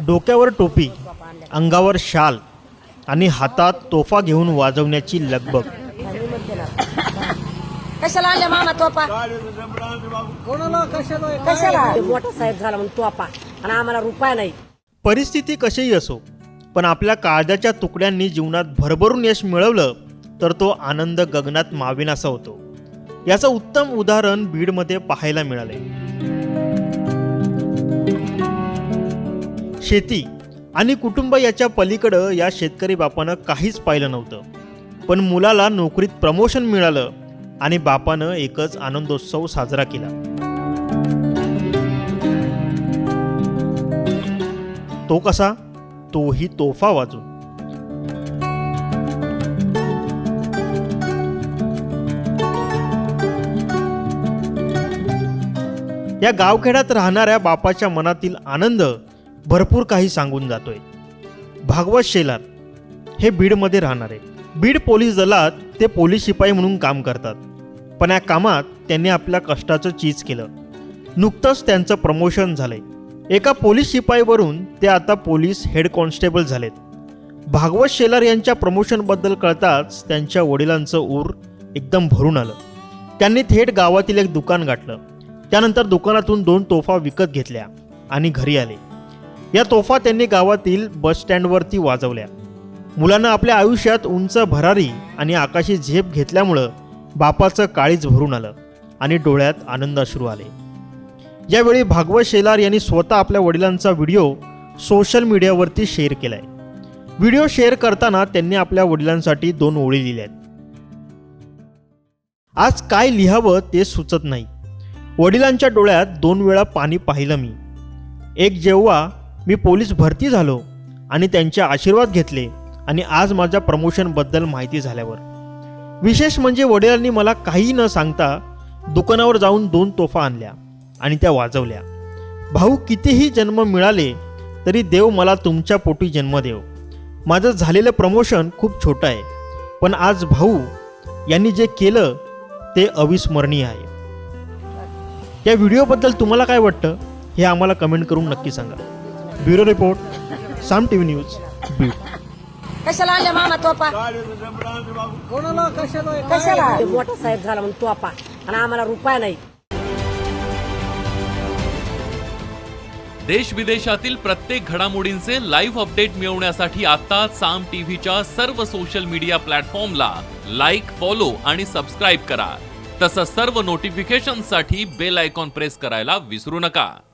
डोक्यावर टोपी अंगावर शाल आणि हातात तोफा घेऊन वाजवण्याची लगबग. कशाला आणल्या मामा तोपा कशाला? मोठा साहेब झाला म्हणून तोपा आणि आम्हाला रुपया नाही. परिस्थिती कशीही असो पण आपल्या काळजाच्या तुकड्यांनी जीवनात भरभरून यश मिळवलं तर तो आनंद गगनात मावेनासा होतो. याचं उत्तम उदाहरण बीडमध्ये पाहायला मिळाले शेती आणि कुटुंब याच्या पलीकडं या शेतकरी बापानं काहीच पाहिलं नव्हतं. पण मुलाला नोकरीत प्रमोशन मिळालं आणि बापानं एकच आनंदोत्सव साजरा केला. तो कसा? तोही तोफा वाजून. या गावखेड्यात राहणाऱ्या बापाच्या मनातील आनंद भरपूर काही सांगून जातोय. भागवत शेलार हे बीडमध्ये राहणारे. बीड पोलीस दलात ते पोलीस शिपाई म्हणून काम करतात. पण या कामात त्यांनी आपल्या कष्टाचं चीज केलं. नुकतंच त्यांचं प्रमोशन झालंय. एका पोलीस शिपाईवरून ते आता पोलीस हेड कॉन्स्टेबल झालेत. भागवत शेलार यांच्या प्रमोशनबद्दल कळताच त्यांच्या वडिलांचं ऊर एकदम भरून आलं. त्यांनी थेट गावातील एक दुकान गाठलं. त्यानंतर दुकानातून दोन तोफा विकत घेतल्या आणि घरी आले. या तोफा त्यांनी गावातील बस स्टँडवरती वाजवल्या. मुलानं आपल्या आयुष्यात उंच भरारी आणि आकाशी झेप घेतल्यामुळं बापाचं काळीज भरून आलं आणि डोळ्यात आनंद अश्रू आले. यावेळी भागवत शेलार यांनी स्वतः आपल्या वडिलांचा व्हिडिओ सोशल मीडियावरती शेअर केलाय. व्हिडिओ शेअर करताना त्यांनी आपल्या वडिलांसाठी दोन ओळी लिहिल्या आहेत आज काय लिहावं ते सुचत नाही. वडिलांच्या डोळ्यात दोन वेळा पाणी पाहिलं मी. एक जेव्हा मी पोलीस भरती झालो आणि त्यांचे आशीर्वाद घेतले आणि आज माझ्या प्रमोशनबद्दल माहिती झाल्यावर. विशेष म्हणजे वडिलांनी मला काही न सांगता दुकानावर जाऊन दोन तोफा आणल्या आणि त्या वाजवल्या. भाऊ कितीही जन्म मिळाले तरी देव मला तुमच्या पोटी जन्म देव. माझं झालेलं प्रमोशन खूप छोटं आहे पण आज भाऊ यांनी जे केलं ते अविस्मरणीय आहे. या व्हिडिओबद्दल तुम्हाला काय वाटतं हे आम्हाला कमेंट करून नक्की सांगा. Bureau report Saam T V news Beed कशाला आणल्या मामा तोपा? कशाला? मोठा साहेब झाला म्हणून तोपा. आणि आम्हाला रुपया नाही. देश विदेशातील प्रत्येक घडामोडींचे लाईव्ह अपडेट मिळवण्यासाठी आता साम टीव्हीच्या सर्व सोशल मीडिया प्लॅटफॉर्मला लाईक फॉलो आणि सबस्क्राईब करा. तसंच सर्व नोटिफिकेशनसाठी बेल आयकॉन प्रेस करायला विसरू नका.